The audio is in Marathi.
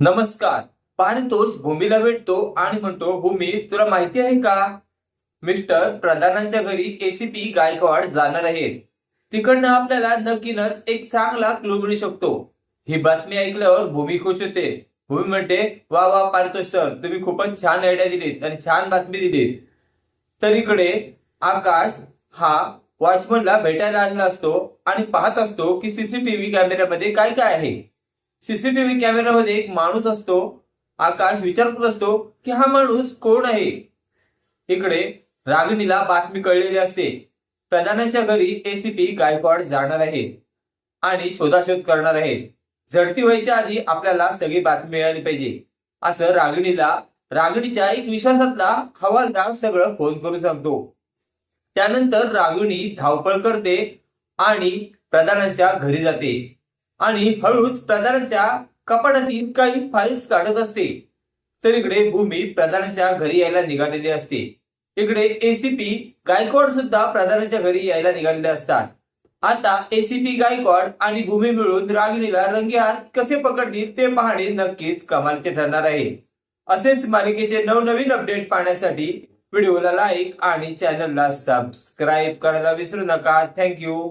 नमस्कार. पारितोष भूमीला भेटतो आणि म्हणतो भूमी तुला माहिती आहे का? मिस्टर प्रधानांच्या घरी एसीपी गायकवाड जाणार आहेत तिकडनं आपल्याला नक्कीनच एक चांगला क्लू मिळू शकतो. ही बातमी ऐकल्यावर भूमी खुश होते. भूमी म्हणते वा वा पारितोष सर तुम्ही खूपच छान आयडिया दिलीत आणि छान बातमी दिलीत. तर इकडे आकाश हा वॉचमनला भेटायला आलेला असतो आणि पाहत असतो की सीसीटीव्ही कॅमेऱ्यामध्ये काय काय आहे. सीसीटीव्ही कॅमेऱ्यामध्ये एक माणूस असतो आकाश विचार असतो की हा माणूस कोण आहे? इकडे रागिणीला बातमी कळलेली असते. प्रधानाच्या घरी एसीपी गायकवाड जाणार आहे आणि शोधाशोध करणार आहे. झडती व्हायच्या आधी आपल्याला सगळी बातमी मिळाली पाहिजे. असं रागिणीला रागिणीच्या एक विश्वासातला हवालदार सगळं फोन करून सांगतो. त्यानंतर रागिणी धावपळ करते आणि प्रधानांच्या घरी जाते. आणि हळूच प्रधानांच्या कपाटातील काही फाईल्स काढत असते. तर इकडे भूमी प्रधानांच्या घरी यायला निघालेली असते. इकडे एसीपी गायकवाड सुद्धा प्रधानांच्या घरी यायला निघालेले असतात. आता एसीपी गायकवाड आणि भूमी मिळून रागिणीला रंगेहात कसे पकडतील ते पाहणे नक्कीच कमालचे ठरणार आहे. असेच मालिकेचे नवनवीन अपडेट पाहण्यासाठी व्हिडिओला लाईक आणि चॅनलला सबस्क्राईब करायला विसरू नका. थँक्यू